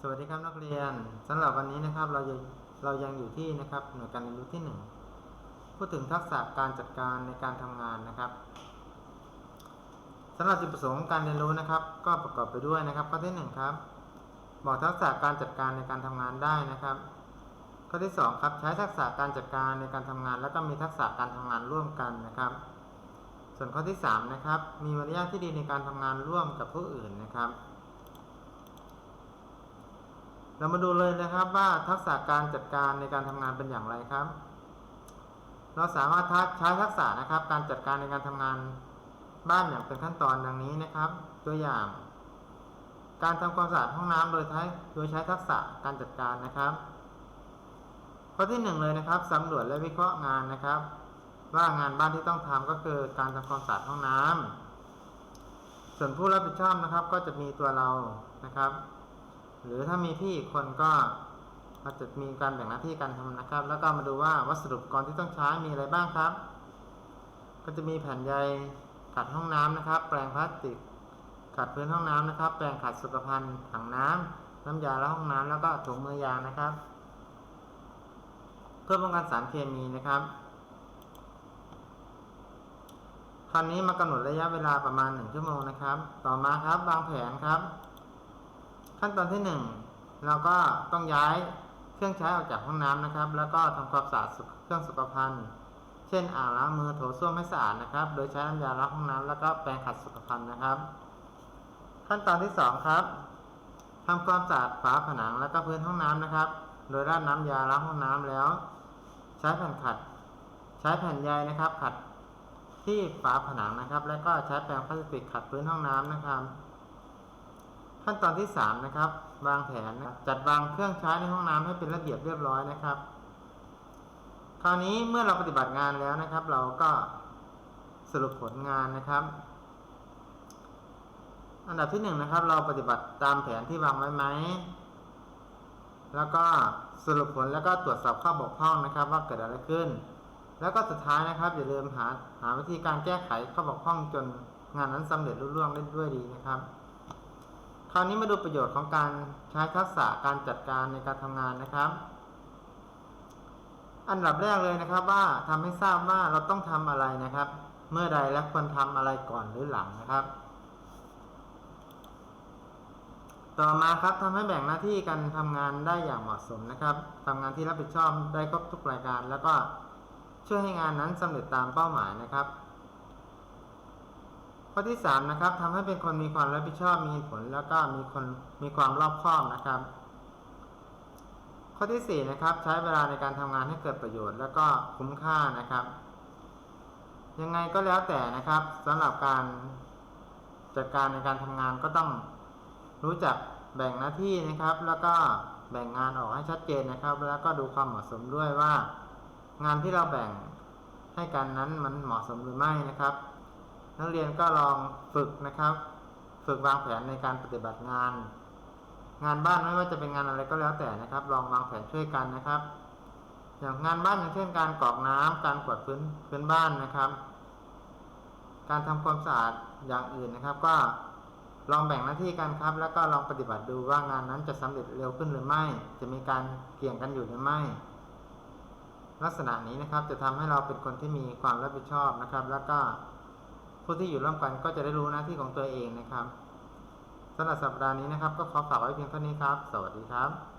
สวัสดีครับนักเรียนสำหรับวันนี้นะครับเรายังเรายังอยู่ที่นะครับหน่วยการเรียนรู้ที่หนึ่งพูดถึงทักษะการจัดการในการทำงานนะครับสำหรับจุดประสงค์ของการเรียนรู้นะครับ ก็ประกอบไปด้วยนะครับ ข้อที่หนึ่งครับบอกทักษะการจัดการในการทำงานได้นะครับ ข้อที่สองครับใช้ทักษะการจัดการในการทำงาน แล้วก็มีทักษะการทำงานร่วมกันนะครับ ส่วนข้อที่สามนะครับมีมารยาทที่ดีในการทำงานร่วมกับผู้อื่นนะครับ เรามาดูเลยนะครับว่าทักษะการจัดการในการทำงานเป็นอย่างไรครับ เราสามารถใช้ทักษะนะครับ การจัดการในการทำงานบ้านอย่างเป็นขั้นตอนดังนี้นะครับ ตัวอย่าง การทำความสะอาดห้องน้ำโดยใช้โดยใช้ทักษะการจัดการนะครับ ข้อที่หนึ่งเลยนะครับสำรวจและวิเคราะห์งานนะครับ ว่างานบ้านที่ต้องทำก็คือการทำความสะอาดห้องน้ำส่วนผู้รับผิดชอบนะครับ ก็จะมีตัวเรานะครับ หรือถ้ามีพี่อีกคนก็เราจะมีการแบ่งหน้าที่การทำนะครับ แล้วก็มาดูว่าวัสดุอุปกรณ์ที่ต้องใช้มีอะไรบ้างครับ ก็จะมีแผ่นใยขัดห้องน้ำนะครับ แปรงพลาสติกขัดพื้นห้องน้ำนะครับ แปรงขัดสุขภัณฑ์ถังน้ำน้ำยาล้างห้องน้ำแล้วก็ถุงมือยางนะครับ เพื่อป้องกันสารเคมีนะครับคราวนี้มากำหนดระยะเวลาประมาณ1ชั่วโมงนะครับ ต่อมาครับวางแผนครับ ขั้นตอนที่ 1 เราก็ต้องย้ายเครื่องใช้ออกจากห้องน้ำนะครับ แล้วก็ทำความสะอาดเครื่องสุขภัณฑ์ เช่นอ่างล้างมือโถส้วมให้สะอาดนะครับ โดยใช้น้ำยาล้างห้องน้ำแล้วก็แปรงขัดสุขภัณฑ์นะครับ ขั้นตอนที่ 2 ครับทำความสะอาดฝาผนังแล้วก็พื้นห้องน้ำนะครับ โดยราดน้ำยาล้างห้องน้ำแล้ว ใช้แผ่นขัด ใช้แผ่นใยนะครับ ขัดที่ฝาผนังนะครับ แล้วก็ใช้แปรงพลาสติกขัดพื้นห้องน้ำนะครับ ขั้นตอนที่ 3 นะครับ วางแผนนะจัดวางเครื่องใช้ในห้องน้ำให้เป็นระเบียบเรียบร้อยนะครับ คราวนี้เมื่อเราปฏิบัติงานแล้วนะครับ เราก็สรุปผลงานนะครับ อันดับที่1นะครับ เราปฏิบัติตามแผนที่วางไว้ไหมแล้วก็สรุปผลแล้วก็ตรวจสอบข้อบกพร่องนะครับ ว่าเกิดอะไรขึ้น แล้วก็สุดท้ายนะครับอย่าลืมหาหาวิธีการแก้ไขข้อบกพร่องจนงานนั้นสำเร็จรุ่ร่วงได้ด้วยดีนะครับ คราวนี้มาดูประโยชน์ของการใช้ทักษะการจัดการในการทำงานนะครับ อันดับแรกเลยนะครับว่าทำให้ทราบว่าเราต้องทำอะไรนะครับ เมื่อใดและควรทำอะไรก่อนหรือหลังนะครับ ต่อมาครับทำให้แบ่งหน้าที่การทำงานได้อย่างเหมาะสมนะครับทำงานที่รับผิดชอบได้ครบทุกรายการ แล้วก็ช่วยให้งานนั้นสำเร็จตามเป้าหมายนะครับ ข้อที่3นะครับทำให้เป็นคนมีความรับผิดชอบมีเหตุผล แล้วก็มีคนมีความรอบคอบนะครับ ข้อที่4นะครับใช้เวลาในการทำงานให้เกิดประโยชน์ แล้วก็คุ้มค่านะครับ ยังไงก็แล้วแต่นะครับสำหรับการจัดการในการทำงานก็ต้องรู้จักแบ่งหน้าที่นะครับ แล้วก็แบ่งงานออกให้ชัดเจนนะครับ แล้วก็ดูความเหมาะสมด้วยว่า งานที่เราแบ่งให้กันนั้นมันเหมาะสมหรือไม่นะครับ นักเรียนก็ลองฝึกนะครับ ฝึกวางแผนในการปฏิบัติงาน งานบ้านไม่ว่าจะเป็นงานอะไรก็แล้วแต่นะครับ ลองวางแผนช่วยกันนะครับ อย่างงานบ้านอย่างเช่นการกรอกน้ำการกวาดพื้นพื้นบ้านนะครับ การทำความสะอาดอย่างอื่นนะครับ ก็ลองแบ่งหน้าที่กันครับ แล้วก็ลองปฏิบัติดูว่างานนั้นจะสำเร็จเร็วขึ้นหรือไม่ จะมีการเกี่ยงกันอยู่หรือไม่ ลักษณะนี้นะครับจะทำให้เราเป็นคนที่มีความรับผิดชอบนะครับ แล้วก็ ผู้ที่อยู่ร่วมกันก็จะได้รู้หน้าที่ของตัวเองนะครับสำหรับสัปดาห์นี้นะครับ ก็ขอฝากไว้เพียงเท่านี้ครับ สวัสดีครับ